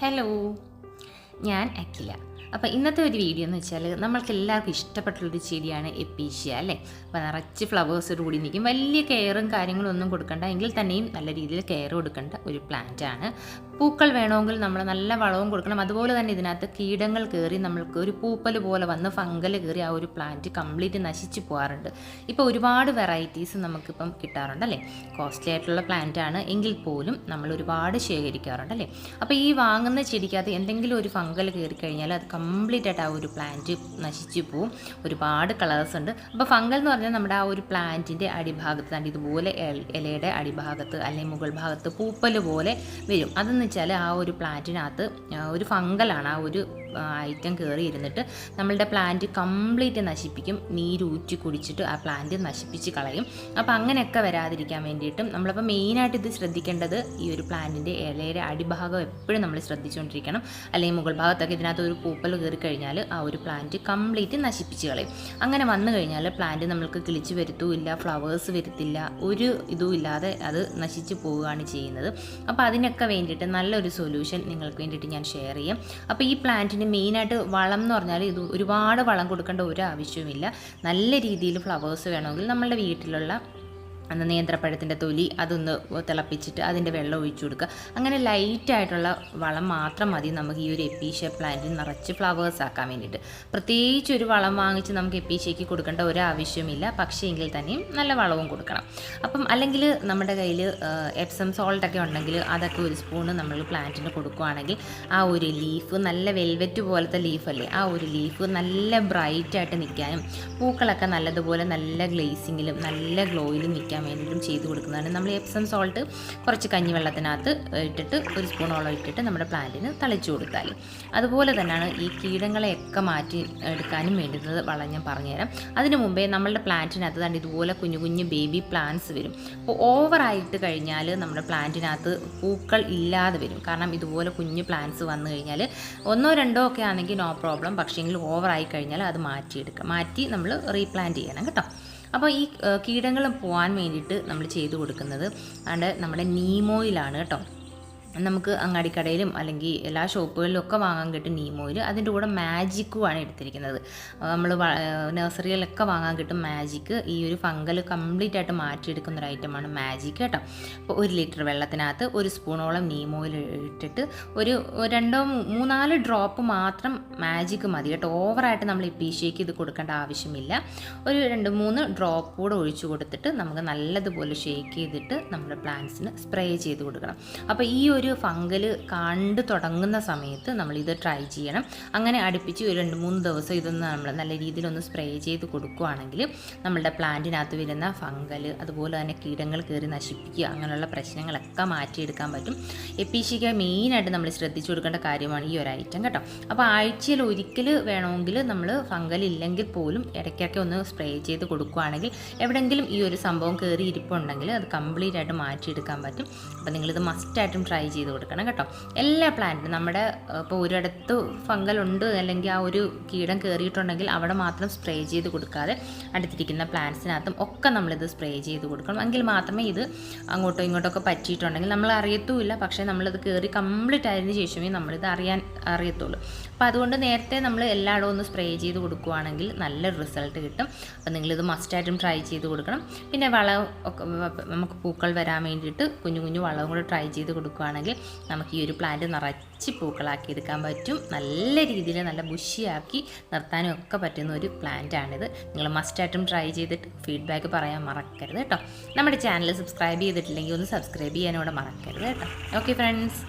Hello ഞാൻ അഖില. അപ്പോൾ ഇന്നത്തെ ഒരു വീഡിയോ എന്ന് വെച്ചാൽ നമ്മൾക്ക് എല്ലാവർക്കും ഇഷ്ടപ്പെട്ടുള്ളൊരു ചെടിയാണ് എപ്പീഷ്യ അല്ലേ? അപ്പോൾ നിറച്ച് ഫ്ലവേഴ്സോട് കൂടി നിൽക്കും. വലിയ കെയറും കാര്യങ്ങളും ഒന്നും കൊടുക്കണ്ട. എങ്കിൽ തന്നെയും നല്ല രീതിയിൽ കെയർ കൊടുക്കേണ്ട ഒരു പ്ലാന്റ് ആണ്. പൂക്കൾ വേണമെങ്കിൽ നമ്മൾ നല്ല വളവും കൊടുക്കണം. അതുപോലെ തന്നെ ഇതിനകത്ത് കീടങ്ങൾ കയറി നമ്മൾക്ക് ഒരു പൂപ്പൽ പോലെ വന്ന് ഫംഗൽ കയറി ആ ഒരു പ്ലാന്റ് കംപ്ലീറ്റ് നശിച്ചു പോകാറുണ്ട്. ഇപ്പോൾ ഒരുപാട് വെറൈറ്റീസ് നമുക്കിപ്പം കിട്ടാറുണ്ട് അല്ലേ? കോസ്റ്റ്ലി ആയിട്ടുള്ള പ്ലാന്റ് ആണ്. എങ്കിൽ പോലും നമ്മൾ ഒരുപാട് ശേഖരിക്കാറുണ്ട് അല്ലേ? അപ്പോൾ ഈ വാങ്ങുന്ന ചെടിക്കകത്ത് എന്തെങ്കിലും ഒരു ഫംഗൽ കയറി കഴിഞ്ഞാൽ അത് കംപ്ലീറ്റ് ആയിട്ട് ആ ഒരു പ്ലാന്റ് നശിച്ചു പോവും. ഒരുപാട് കളേഴ്സ് ഉണ്ട്. അപ്പോൾ ഫംഗൽ എന്ന് പറഞ്ഞാൽ നമ്മുടെ ആ ഒരു പ്ലാന്റിന്റെ അടിഭാഗത്ത് ഇതുപോലെ ഇലയുടെ അടിഭാഗത്ത് അല്ലെങ്കിൽ മുകൾ ഭാഗത്ത് പൂപ്പൽ പോലെ വരും. അതെന്ന് വെച്ചാൽ ആ ഒരു പ്ലാന്റിനകത്ത് ഒരു ഫംഗലാണ് ആ ഒരു ഐറ്റം കയറി ഇരുന്നിട്ട് നമ്മളുടെ പ്ലാന്റ് കംപ്ലീറ്റ് നശിപ്പിക്കും. നീരൂറ്റി കുടിച്ചിട്ട് ആ പ്ലാന്റ് നശിപ്പിച്ച് കളയും. അപ്പോൾ അങ്ങനെയൊക്കെ വരാതിരിക്കാൻ വേണ്ടിയിട്ടും നമ്മളിപ്പോൾ മെയിനായിട്ട് ഇത് ശ്രദ്ധിക്കേണ്ടത് ഈ ഒരു പ്ലാന്റിന്റെ ഇലയുടെ അടിഭാഗം എപ്പോഴും നമ്മൾ ശ്രദ്ധിച്ചുകൊണ്ടിരിക്കണം അല്ലെങ്കിൽ മുകൾ ഭാഗത്തൊക്കെ ഇതിനകത്ത് ഒരു പൂപ്പൽ കയറി കഴിഞ്ഞാൽ ആ ഒരു പ്ലാന്റ് കംപ്ലീറ്റ് നശിപ്പിച്ച് കളയും. അങ്ങനെ വന്നു കഴിഞ്ഞാൽ പ്ലാന്റ് നമ്മൾക്ക് കിളിച്ച് വരുത്തുമില്ല ഫ്ലവേഴ്സ് വരുത്തില്ല ഒരു ഇതും ഇല്ലാതെ അത് നശിച്ച് പോവുകയാണ് ചെയ്യുന്നത്. അപ്പോൾ അതിനൊക്കെ വേണ്ടിയിട്ട് നല്ലൊരു സൊല്യൂഷൻ നിങ്ങൾക്ക് വേണ്ടിയിട്ട് ഞാൻ ഷെയർ ചെയ്യാം. അപ്പോൾ ഈ പ്ലാന്റിന് മെയിനായിട്ട് വളം എന്ന് പറഞ്ഞാൽ ഇത് ഒരുപാട് വളം കൊടുക്കേണ്ട ഒരു ആവശ്യവുമില്ല. നല്ല രീതിയിൽ ഫ്ലവേഴ്സ് വേണമെങ്കിൽ നമ്മളുടെ വീട്ടിലുള്ള അന്ന് നേന്ത്രപ്പഴത്തിന്റെ തൊലി അതൊന്ന് തിളപ്പിച്ചിട്ട് അതിന്റെ വെള്ളം ഒഴിച്ചു കൊടുക്കുക. അങ്ങനെ ലൈറ്റായിട്ടുള്ള വളം മാത്രം മതി. നമുക്ക് ഈ ഒരു എപ്പീഷ്യ പ്ലാന്റിൽ നിറച്ച് ഫ്ലവേഴ്സ് ആക്കാൻ വേണ്ടിയിട്ട്. പ്രത്യേകിച്ച് ഒരു വളം വാങ്ങിച്ച് നമുക്ക് എപ്പീഷ്യയ്ക്ക് കൊടുക്കേണ്ട ഒരു ആവശ്യമില്ല. പക്ഷേ എങ്കിൽ തന്നെയും നല്ല വളവും കൊടുക്കണം. അപ്പം അല്ലെങ്കിൽ നമ്മുടെ കയ്യിൽ എപ്സം സോൾട്ടൊക്കെ ഉണ്ടെങ്കിൽ അതൊക്കെ ഒരു സ്പൂണ് നമ്മൾ പ്ലാന്റിന് കൊടുക്കുകയാണെങ്കിൽ ആ ഒരു ലീഫ് നല്ല വെൽവെറ്റ് പോലത്തെ ലീഫല്ലേ ആ ഒരു ലീഫ് നല്ല ബ്രൈറ്റായിട്ട് നിൽക്കാനും പൂക്കളൊക്കെ നല്ലതുപോലെ നല്ല ഗ്ലേസിങ്ങിലും നല്ല ഗ്ലോയിലും നിൽക്കാൻ വേണ്ടിയിട്ടും ചെയ്ത് കൊടുക്കുന്നതാണ്. നമ്മൾ എപ്സം സോൾട്ട് കുറച്ച് കഞ്ഞിവെള്ളത്തിനകത്ത് ഇട്ടിട്ട് ഒരു സ്പൂണോളം ഇട്ടിട്ട് നമ്മുടെ പ്ലാന്റിന് തളിച്ചു കൊടുത്താൽ അതുപോലെ തന്നെയാണ് ഈ കീടങ്ങളെയൊക്കെ മാറ്റി എടുക്കാനും വേണ്ടുന്നത് വളം ഞാൻ പറഞ്ഞുതരാം. അതിനു മുമ്പേ നമ്മളുടെ പ്ലാന്റിനകത്ത് തന്നെ ഇതുപോലെ കുഞ്ഞു കുഞ്ഞു ബേബി പ്ലാന്റ്സ് വരും. അപ്പോൾ ഓവറായിട്ട് കഴിഞ്ഞാൽ നമ്മുടെ പ്ലാന്റിനകത്ത് പൂക്കൾ ഇല്ലാതെ വരും. കാരണം ഇതുപോലെ കുഞ്ഞു പ്ലാന്റ്സ് വന്നു കഴിഞ്ഞാൽ ഒന്നോ രണ്ടോ ഒക്കെ ആണെങ്കിൽ നോ പ്രോബ്ലം പക്ഷേങ്കിൽ ഓവറായി കഴിഞ്ഞാൽ അത് മാറ്റിയെടുക്കാം മാറ്റി നമ്മൾ റീപ്ലാന്റ് ചെയ്യണം കേട്ടോ. അപ്പോൾ ഈ കീടങ്ങൾ പോകാൻ വേണ്ടിയിട്ട് നമ്മൾ ചെയ്തു കൊടുക്കുന്നത്. അതുകൊണ്ട് നമ്മുടെ നീമോയിലാണ് കേട്ടോ. നമുക്ക് അങ്ങാടിക്കടയിലും അല്ലെങ്കിൽ എല്ലാ ഷോപ്പുകളിലും ഒക്കെ വാങ്ങാൻ കിട്ടും നീമോയിൽ അതിന്റെ കൂടെ മാജിക്കുമാണ് എടുത്തിരിക്കുന്നത്. നമ്മൾ നഴ്സറികളിലൊക്കെ വാങ്ങാൻ കിട്ടും മാജിക്ക് ഈ ഒരു ഫംഗൽ കംപ്ലീറ്റ് ആയിട്ട് മാറ്റിയെടുക്കുന്ന ഒരു ഐറ്റമാണ് മാജിക്ക് കേട്ടോ. അപ്പോൾ ഒരു ലിറ്റർ വെള്ളത്തിനകത്ത് ഒരു സ്പൂണോളം നീമോയിൽ ഇട്ടിട്ട് ഒരു രണ്ടോ മൂന്നാൽ ഡ്രോപ്പ് മാത്രം മാജിക്ക് മതി കേട്ടോ. ഓവറായിട്ട് നമ്മൾ ഈ പീശയ്ക്ക് ഇത് കൊടുക്കേണ്ട ആവശ്യമില്ല. ഒരു രണ്ട് മൂന്ന് ഡ്രോപ്പ് കൂടെ ഒഴിച്ചു കൊടുത്തിട്ട് നമുക്ക് നല്ലതുപോലെ ഷേക്ക് ചെയ്തിട്ട് നമ്മുടെ പ്ലാന്റ്സിന് സ്പ്രേ ചെയ്ത് കൊടുക്കണം. അപ്പോൾ ഈ ഒരു ഫംഗൽ കണ്ട് തുടങ്ങുന്ന സമയത്ത് നമ്മൾ ഇത് ട്രൈ ചെയ്യണം. അങ്ങനെ അടുപ്പിച്ച് ഒരു രണ്ട് മൂന്ന് ദിവസം ഇതൊന്ന് നമ്മൾ നല്ല രീതിയിലൊന്ന് സ്പ്രേ ചെയ്ത് കൊടുക്കുകയാണെങ്കിൽ നമ്മളുടെ പ്ലാന്റിനകത്ത് വരുന്ന ഫംഗൽ അതുപോലെ തന്നെ കീടങ്ങൾ കയറി നശിപ്പിക്കുക അങ്ങനെയുള്ള പ്രശ്നങ്ങളൊക്കെ മാറ്റിയെടുക്കാൻ പറ്റും. എപ്പീശിക്ക മെയിനായിട്ട് നമ്മൾ ശ്രദ്ധിച്ചു കൊടുക്കേണ്ട കാര്യമാണ് ഈ ഒരു ഐറ്റം കേട്ടോ. അപ്പോൾ ആഴ്ചയിൽ ഒരിക്കൽ വേണമെങ്കിൽ നമ്മൾ ഫംഗൽ ഇല്ലെങ്കിൽ പോലും ഇടയ്ക്കൊക്കെ ഒന്ന് സ്പ്രേ ചെയ്ത് കൊടുക്കുകയാണെങ്കിൽ എവിടെയെങ്കിലും ഈ ഒരു സംഭവം കയറി ഇരിപ്പുണ്ടെങ്കിൽ അത് കംപ്ലീറ്റ് ആയിട്ട് മാറ്റിയെടുക്കാൻ പറ്റും. അപ്പോൾ നിങ്ങളിത് മസ്റ്റായിട്ടും ട്രൈ ചെയ്ത് കൊടുക്കണം കേട്ടോ. എല്ലാ പ്ലാന്റിനും നമ്മുടെ ഇപ്പോൾ ഒരിടത്ത് ഫംഗൽ ഉണ്ട് അല്ലെങ്കിൽ ആ ഒരു കീടം കയറിയിട്ടുണ്ടെങ്കിൽ അവിടെ മാത്രം സ്പ്രേ ചെയ്ത് കൊടുക്കാതെ അടുത്തിരിക്കുന്ന പ്ലാന്റ്സിനകത്തും ഒക്കെ നമ്മളിത് സ്പ്രേ ചെയ്ത് കൊടുക്കണം. എങ്കിൽ മാത്രമേ ഇത് അങ്ങോട്ടോ ഇങ്ങോട്ടോ ഒക്കെ പറ്റിയിട്ടുണ്ടെങ്കിൽ നമ്മൾ അറിയത്തുമില്ല. പക്ഷേ നമ്മളിത് കയറി കംപ്ലീറ്റ് ആയതിനു ശേഷമേ നമ്മളിത് അറിയാൻ അറിയത്തുള്ളൂ. അപ്പോൾ അതുകൊണ്ട് നേരത്തെ നമ്മൾ എല്ലായിടവും ഒന്ന് സ്പ്രേ ചെയ്ത് കൊടുക്കുകയാണെങ്കിൽ നല്ല റിസൾട്ട് കിട്ടും. അപ്പോൾ നിങ്ങളിത് മസ്റ്റായിട്ടും ട്രൈ ചെയ്ത് കൊടുക്കണം. പിന്നെ വളം ഒക്കെ നമുക്ക് പൂക്കൾ വരാൻ വേണ്ടിയിട്ട് കുഞ്ഞു കുഞ്ഞു വളവും കൂടെ ട്രൈ ചെയ്ത് കൊടുക്കുകയാണെങ്കിൽ നമുക്ക് ഈ ഒരു പ്ലാന്റ് നിറച്ച് പൂക്കളാക്കി എടുക്കാൻ പറ്റും. നല്ല രീതിയിൽ നല്ല ബുഷിയാക്കി നിർത്താനും ഒക്കെ പറ്റുന്ന ഒരു പ്ലാന്റ് ആണിത്. നിങ്ങൾ മസ്റ്റായിട്ടും ട്രൈ ചെയ്തിട്ട് ഫീഡ്ബാക്ക് പറയാൻ മറക്കരുത് കേട്ടോ. നമ്മുടെ ചാനൽ സബ്സ്ക്രൈബ് ചെയ്തിട്ടില്ലെങ്കിൽ ഒന്ന് സബ്സ്ക്രൈബ് ചെയ്യാനോടെ മറക്കരുത് കേട്ടോ. Okay friends